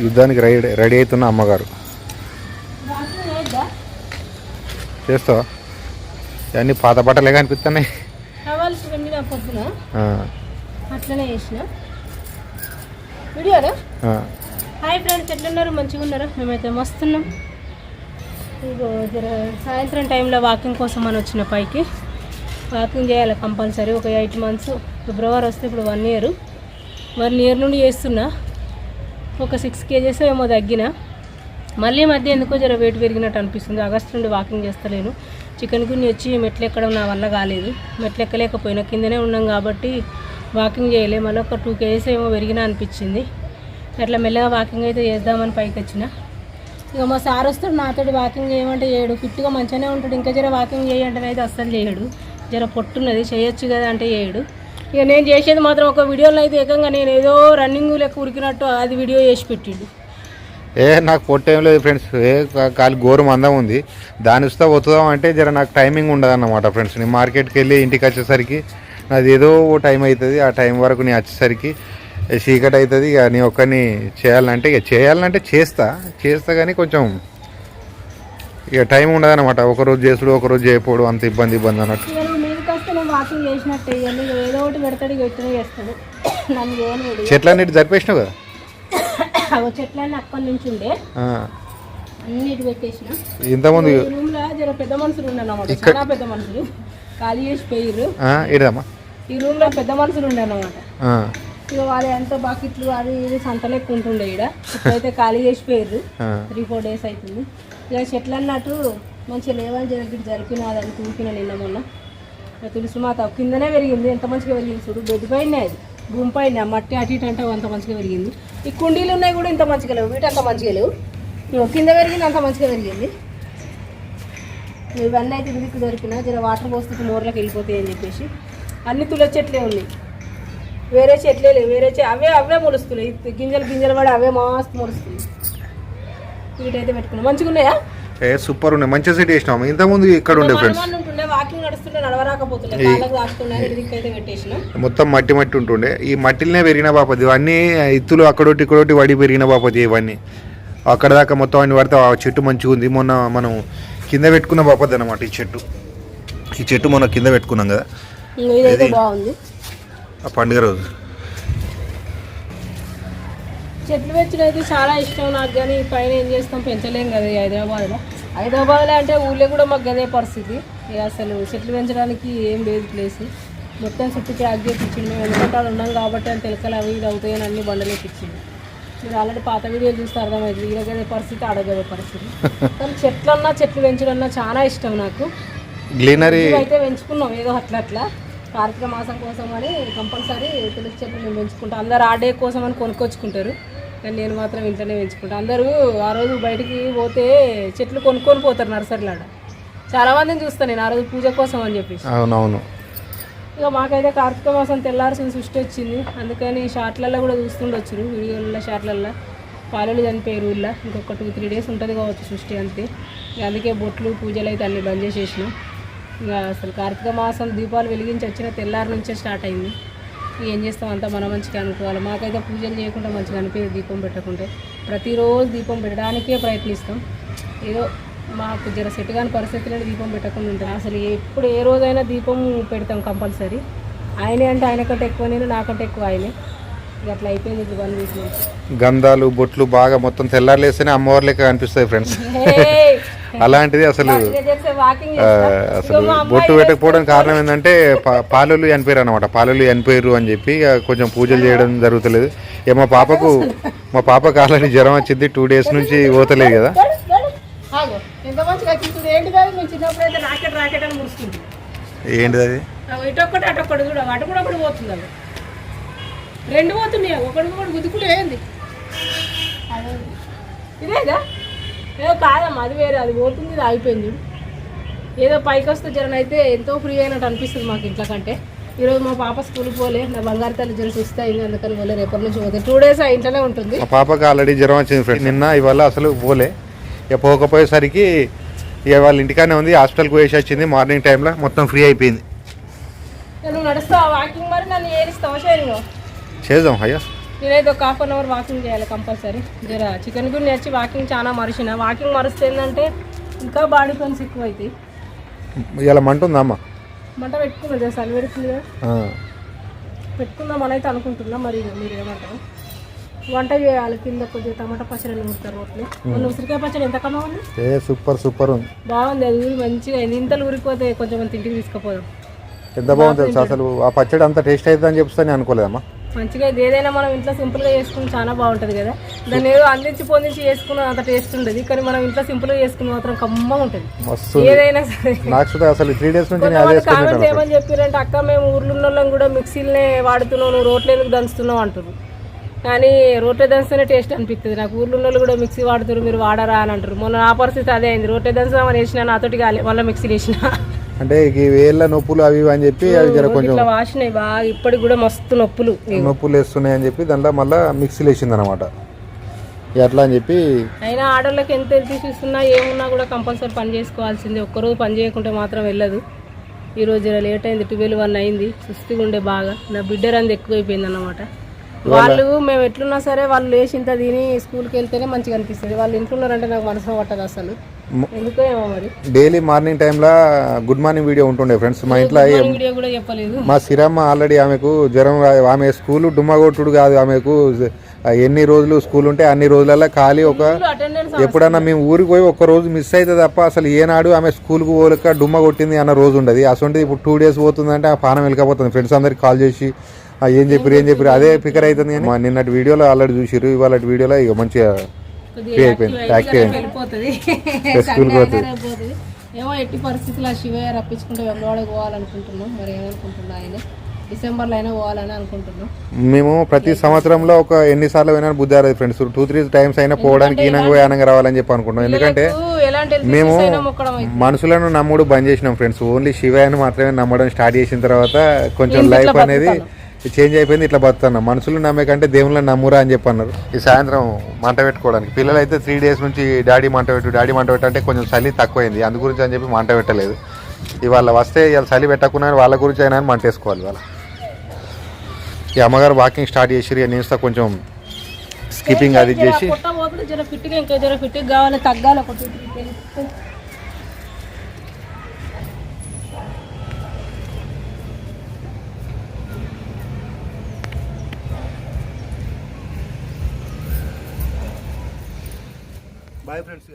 యుద్ధానికి ready ready అవుతున్న అమ్మగారు. చేస్తావా? ఇవన్నీ పాత బట్టలే కనిపిస్తున్నాయి. అట్లనే చేసిన. వీడియోనా? ఆ. హాయ్ ఫ్రెండ్స్ ఎట్లున్నారు? మంచిగా ఉన్నారా? మేమైతే మస్తున్నాం. ఇగో సాయంత్రం టైంలో వాకింగ్ కోసం అని వచ్చిన పైకి. వాకింగ్ చేయాలి కంపల్సరీ. ఒక ఎయిట్ మంత్స్. ఫిబ్రవరి వస్తే ఇప్పుడు వన్ ఇయర్. వన్ ఇయర్ నుండి చేస్తున్నా. ఒక సిక్స్ కేజెస్ ఏమో తగ్గిన మళ్ళీ మధ్య ఎందుకో జర వెయిట్ పెరిగినట్టు అనిపిస్తుంది. ఆగస్ట్ నుండి వాకింగ్ చేస్తలేను. చికెన్ గుని వచ్చి మెట్లు ఎక్కడం నా వల్ల కాలేదు. మెట్లు ఎక్కలేకపోయినా కిందనే ఉన్నాం కాబట్టి వాకింగ్ చేయలే. మళ్ళీ ఒక టూ కేజెస్ ఏమో పెరిగినా అనిపించింది. అట్లా మెల్లగా వాకింగ్ అయితే చేద్దామని పైకి వచ్చిన. ఇక మా సార్ వస్తాడు నాతోటి వాకింగ్ చేయమంటే చేయడు. ఫిట్గా మంచిగానే ఉంటాడు. ఇంకా జర వాకింగ్ చేయంటే అయితే అస్సలు చేయడు. జర పొట్టున్నది. చేయొచ్చు కదా అంటే చేయడు. ఇక నేను చేసేది మాత్రం ఒక వీడియోలో అయితే ఏకంగా నేను ఏదో రన్నింగ్ లెక్క ఉరికినట్టు అది వీడియో చేసి పెట్టిండు. ఏ నాకు పొట్టేం లేదు ఫ్రెండ్స్ ఏ కాలి గోరు మందం ఉంది. దాని వస్తా వస్తుందాం అంటే జర నాకు టైమింగ్ ఉండదు అన్నమాట ఫ్రెండ్స్ నేను మార్కెట్కి వెళ్ళి ఇంటికి వచ్చేసరికి నాది ఏదో ఓ టైం అవుతుంది ఆ టైం వరకు నేను వచ్చేసరికి చీకటి అవుతుంది ఇక నీ ఒక్కరిని చేయాలంటే ఇక చేయాలంటే చేస్తా. చేస్తా కానీ కొంచెం ఇక టైం ఉండదు అనమాట ఒకరోజు చేసుడు ఒకరోజు చేయకపోవడం అంత ఇబ్బంది ఇబ్బంది అన్నట్టు ఇక నువ్వు మీదకి వస్తే నేను వాకింగ్ చేసినట్టు ఇక ఏదో ఒకటి పెడతాడు ఇట్లనే చేస్తాడు. నన్ను చెట్లన్నిటి జరిపేసినావు కదా అవి చెట్లన్నీ అక్కడి నుంచి ఉండే. అన్నిటి పెట్టేసిన. ఇంతకుముందు ఈ రూమ్లో జర పెద్ద మనుషులు ఉండనమాట చాలా పెద్ద మనుషులు. ఖాళీ చేసి పోయిర్రు. ఈ రూమ్లో పెద్ద మనుషులు ఉండనమాట ఇక వాళ్ళు ఎంత బకెట్లు అది ఇది సంతలు ఎక్కువ ఉంటుండే ఇక్కడ ఇప్పుడైతే ఖాళీ చేసి పోయిర్రు. త్రీ ఫోర్ డేస్ అవుతుంది ఇక చెట్లు అన్నట్టు మంచిగా లేవని జరిగి జరిపిన అది తూకిన నిన్న మొన్న. తులసి మాత కిందనే పెరిగింది. ఎంత మంచిగా పెరిగింది చూడు. బెడ్ పైన అది. భూమి పైన. మట్టి అటు ఇటు అంటే అంత మంచిగా పెరిగింది. ఈ కుండీలు ఉన్నాయి కూడా ఇంత మంచిగా లేవు. వీటి అంత మంచిగా లేవు. కింద పెరిగింది అంత మంచిగా పెరిగింది. ఇవన్నీ అయితే ఇందుకు దొరికిన జర వాటర్ పోస్తే మోర్లకు వెళ్ళిపోతాయి అని చెప్పేసి. అన్ని తులసి చెట్లే ఉన్నాయి. వేరే చెట్లే లేవు. వేరే చె అవే అవే మొలుస్తున్నాయి. గింజలు గింజలు పడి అవే మస్తు మొలుస్తున్నాయి. వీటైతే పెట్టుకున్నాం. మంచిగా ఉన్నాయా ఏ సూపర్ ఉన్నాయి. మంచిగా సెట్ చేసినాము ఇంతకుముందు ఇక్కడ ఉండే ఫ్రెండ్స్ వాకింగ్ నడుస్తుంటే నడవరాకపోతుండే. కాళ్ళకు దాస్తున్నాయి ఇదికైతే పెట్టేసిన. మొత్తం మట్టి మట్టి ఉంటుండే. ఈ మట్టిలోనే పెరిగిన బాపతి. ఇవన్నీ ఇత్తులు అక్కడొట్టి ఇక్కడొట్టి వడి పెరిగిన బాపతి ఇవన్నీ. అక్కడ దాకా మొత్తం అన్ని పడితే ఆ చెట్టు మంచిగా ఉంది. మొన్న మనం కింద పెట్టుకున్న బాపతి అనమాట ఈ చెట్టు. ఈ చెట్టు మొన్న కింద పెట్టుకున్నాం కదా. బాగుంది. ఆ పండుగ రోజు. చెట్లు పెంచడం అయితే చాలా ఇష్టం నాకు కానీ పైన ఏం చేస్తాం పెంచలేం కదా హైదరాబాద్లో. హైదరాబాద్లో అంటే ఊళ్ళో కూడా మాకు అదే పరిస్థితి. ఇక అసలు చెట్లు పెంచడానికి ఏం లేదు ప్లేస్ మొత్తం చుట్టూ క్రాక్ చేపించింది మేము ఎందుకంటే ఉన్నాం కాబట్టి అని తెలకలు అవి ఇది అవుతాయని అన్ని బండలు ఎక్కించింది మీరు ఆల్రెడీ పాత వీడియోలు చూస్తే అర్థమైంది. ఈడగదే పరిస్థితి ఆడగదే పరిస్థితి. కానీ చెట్లు అన్నా చెట్లు పెంచడం అన్నా చాలా ఇష్టం నాకు. గ్లీనరీ అయితే పెంచుకున్నాం ఏదో అట్లా అట్లా. కార్తీక మాసం కోసం అని కంపల్సరీ తులసి చెట్లు మేము పెంచుకుంటాం. అందరు ఆ డే కోసం అని కొనుక్కొచ్చుకుంటారు. కానీ నేను మాత్రం ఇంట్లోనే పెంచుకుంటాను అందరూ ఆ రోజు బయటికి పోతే చెట్లు కొనుక్కొని పోతారు నర్సరీలాడ. చాలా మందిని చూస్తాను నేను ఆ రోజు పూజ కోసం అని చెప్పేసి. అవునవును. ఇక మాకైతే కార్తీక మాసం తెల్లాల్సిన సృష్టి వచ్చింది. అందుకని షార్ట్లలో కూడా చూస్తుండొచ్చు వీడియోలలో షార్ట్లలో పాలలు చనిపోయారు ఊళ్ళో ఇంకొక టూ త్రీ డేస్ ఉంటుంది కావచ్చు సృష్టి అంతే. ఇక అందుకే బొట్లు పూజలు అయితే అన్ని బంద్ చేసేసినాం. ఇక అసలు కార్తీక మాసం దీపాలు వెలిగించి వచ్చిన తెల్లారి నుంచే స్టార్ట్ అయింది. ఏం చేస్తాం? అంతా మన మంచిగా అనుకోవాలి. మాకైతే పూజలు చేయకుండా మంచిగా అనిపించదు దీపం పెట్టకుంటే. ప్రతిరోజు దీపం పెట్టడానికే ప్రయత్నిస్తాం. ఏదో మాకు జర సెట్ కాని పరిస్థితుల్లో దీపం పెట్టకుండా ఉంటుంది అసలు ఎప్పుడు ఏ రోజైనా దీపం పెడతాం కంపల్సరీ. ఆయనే అంటే ఆయన కంటే ఎక్కువ నేను నాకంటే ఎక్కువ ఆయనే. ఇక అట్లా అయిపోయింది వన్ వీక్ నుంచి. గంధాలు బొట్లు బాగా మొత్తం తెల్లారులేస్తేనే అమ్మవారి లెక్క కనిపిస్తాయి ఫ్రెండ్స్! అలాంటిది అసలు వాకింగ్ ఆ, అసలు బొట్టు పెట్టకపోవడానికి కారణం ఏంటంటే పా- పాలలు చనిపోయారు అనమాట పాలలు చనిపోయారు అని చెప్పి ఇక కొంచెం పూజలు చేయడం జరుగుతలేదు. ఇక మా పాపకు మా పాపకు ఆల్రెడీ జ్వరం వచ్చింది టూ డేస్ నుంచి పోతలేదు కదా ఆగు. ఎంత మంచిగా వచ్చింది ఏంటి కాదు మేము చిన్నప్పుడు రాకెట్ అని ముడుస్తుంది ఏంటిది అది? ఇటొక్కటి అటొక్కటి చూడ అటు కూడా ఒకటి పోతుంది అది. రెండు పోతున్నాయి ఒకటి ఒకటి గుద్దుకుంటే ఏంది? అదే. ఇదేగా? ఏదో కాదమ్మా అది వేరే అది పోతుంది ఇది అయిపోయింది. ఏదో పైకి వస్తే జరన్ అయితే ఎంతో ఫ్రీ అయినట్టు అనిపిస్తుంది మాకు ఇంట్లో కంటే. ఈరోజు మా పాప స్కూల్కి పోలే నా బంగారు తల్లి జర చూస్తే అయింది అందుకని పోలే రేపటి నుంచి పోతే. టూ డేస్ ఆ ఇంట్లోనే ఉంటుంది. మా పాపకు ఆల్రెడీ జ్వరం వచ్చింది ఫ్రెండ్ నిన్న ఇవాళ అసలు పోలే. పోకపోయేసరికి ఇక వాళ్ళ ఇంటికానే ఉంది హాస్పిటల్కి పోయేసి వచ్చింది మార్నింగ్ టైంలో మొత్తం ఫ్రీ అయిపోయింది. చేద్దాం అయ్యా. నేనైతే ఒక హాఫ్ అన్ అవర్ వాకింగ్ చేయాలి కంపల్సరీ జర చికెన్ గురి నేర్చి వాకింగ్ చాలా మరిచిన వాకింగ్ మరిస్తే ఏంటంటే ఇంకా బాడీ పెయిన్స్ ఎక్కువ అవుతాయి ఇలా మంట ఉందా అమ్మ? మంట కదా ఆ. పెట్టుకుందాం అని అయితే అనుకుంటున్నా మరి మీరు ఏమంటారు? వంట చేయాలి. కింద కొద్దిగా టమాటా పచ్చడి నూరుతారు రోట్లు. మొన్న ఉసిరికాయ పచ్చడి ఎంత కమ్మగా ఉంది? ఏ సూపర్ సూపర్ ఉంది. బాగుంది. అది ఊరి మంచిగా అయింది ఇంతలు ఊరిపోతే కొంచెం మంది ఇంటికి తీసుకుపోదాం. ఎంత బాగుంది తెలుసా అసలు? ఆ పచ్చడి అంత టేస్ట్ అవుతుంది అని చెప్పి నేను అనుకోలేదమ్మా. మంచిగా ఇది ఏదైనా మనం ఇంట్లో సింపుల్గా చేసుకుని చాలా బాగుంటుంది కదా. దాన్ని ఏదో అందించి పొందించి చేసుకున్న అంత టేస్ట్ ఉండదు. కానీ మనం ఇంట్లో సింపుల్గా చేసుకుని మాత్రం కమ్మగా ఉంటుంది. మస్తు ఏదైనా సరే. నాకు చూడ అసలు త్రీ డేస్ నుంచి నేను అదే కొంతమంది వేసుకుంటాను కామెంట్స్ ఏమని చెప్పారంటే అక్క మేము ఊర్లో ఉన్న వాళ్ళం కూడా మిక్సీలనే వాడుతున్నావు నువ్వు ఎందుకు దంచుతున్నావు? అంటారు కానీ రోట్లే దంచితేనే టేస్ట్ అనిపిస్తుంది నాకు ఊర్లో ఉన్న వాళ్ళు కూడా మిక్సీ వాడుతారు మీరు వాడరా అని అంటారు మొన్న నా పరిస్థితి అదే అయింది. రోట్లే దంచుదామని వేసిన నాతోటి కాలే మళ్ళీ మిక్సీలు వేసిన. అంటే ఈ వేళ్ళ నొప్పులు అవి అని చెప్పి అవి జర కొంచెం ఇట్లా వాసినాయి బాగా ఇప్పటికి కూడా మస్తు నొప్పులు. నొప్పులు వేస్తున్నాయి అని చెప్పి దాంట్లో మళ్ళీ మిక్సీలు వేసింది అనమాట ఎట్లా అని చెప్పి అయినా ఆడోళ్ళకి ఎంత తీసిస్తున్నా ఏమున్నా కూడా కంపల్సరీ పని చేసుకోవాల్సిందే. ఒక్కరోజు పని చేయకుంటే మాత్రం వెళ్ళదు. ఈ రోజు జర లేట్ అయింది ట్వెల్వ్ వన్ అయింది. సుస్థిగా ఉండే బాగా. నా బిడ్డ రంది ఎక్కువైపోయింది అన్నమాట వాళ్ళు మేము ఎట్లున్నా సరే వాళ్ళు లేచి ఇంత తిని స్కూల్కి వెళ్తేనే మంచిగా అనిపిస్తుంది. వాళ్ళు ఇంట్లో ఉన్నారంటే నాకు మనసు పట్టదు అసలు. ఎందుకో ఏమో మరి. డైలీ మార్నింగ్ టైంలో గుడ్ మార్నింగ్ వీడియో ఉంటుండే ఫ్రెండ్స్. మా ఇంట్లో మార్నింగ్ వీడియో కూడా చెప్పలేదు. మా సిరమ్మ ఆల్రెడీ ఆమెకు జ్వరం ఆమె స్కూల్ డుమ్మగొట్టుడు కాదు ఆమెకు. ఎన్ని రోజులు స్కూల్ ఉంటే అన్ని రోజులలో ఖాళీ ఒక ఎప్పుడన్నా మేము ఊరికి పోయి ఒక్క రోజు మిస్ అయితే తప్ప అసలు ఏనాడు ఆమె స్కూల్కి పోలేక డుమ్మ కొట్టింది అన్న రోజు ఉండదు. అసలు ఇప్పుడు టూ డేస్ పోతుందంటే ఆ పానం వెళ్ళకపోతుంది ఫ్రెండ్స్ అందరికి కాల్ చేసి "ఆ, ఏం చెప్పారు ఏం చెప్పారు అదే ఫికర్ అవుతుంది కానీ. మా నిన్నటి వీడియోలో ఆల్రెడీ చూసిరు ఇవాళ వీడియోలో ఇక మంచిగా ఫ్రీ అయిపోయింది యాక్టివ్ వెళ్ళిపోతుంది. స్కూల్కి పోతుంది. ఏమో ఎట్టి పరిస్థితుల్లో ఆ శివయ్య రప్పించుకుంటే వెంబడకు పోవాలనుకుంటున్నాం. మరి ఏమనుకుంటున్నా ఆయన? డిసెంబర్లో అయినా పోవాలని అనుకుంటున్నాం. మేము ప్రతి సంవత్సరంలో ఒక ఎన్నిసార్లు పోయినా బుద్ధి ఆరదు ఫ్రెండ్స్ టూ త్రీ టైమ్స్ అయినా పోవడానికి ఈనంగా పోయి ఆనంగా రావాలని చెప్పి అనుకుంటున్నాం. ఎందుకంటే మేము మనుషులను నమ్ముడు బంద్ చేసినాం ఫ్రెండ్స్ ఓన్లీ శివయ్యను మాత్రమే నమ్మడం స్టార్ట్ చేసిన తర్వాత కొంచెం లైఫ్ అనేది చేంజ్ అయిపోయింది ఇట్లా బతున్నాం మనుషులు నమ్మే కంటే దేవుళ్ళని నమ్మురా అని చెప్పి అన్నారు ఈ సాయంత్రం మంట పెట్టుకోవడానికి. పిల్లలు అయితే త్రీ డేస్ నుంచి డాడీ మంట పెట్టు డాడీ మంట పెట్టు అంటే కొంచెం చలి తక్కువైంది. అందు గురించి అని చెప్పి మంట పెట్టలేదు. ఇవాళ వస్తే ఇవాళ చలి పెట్టకున్నా వాళ్ళ గురించి అయినా అని మంట వేసుకోవాలి ఇవాళ. ఈ అమ్మగారు వాకింగ్ స్టార్ట్ చేసిరు నేను కొంచెం స్కిప్పింగ్ అది చేసి బాయ్ ఫ్రెండ్స్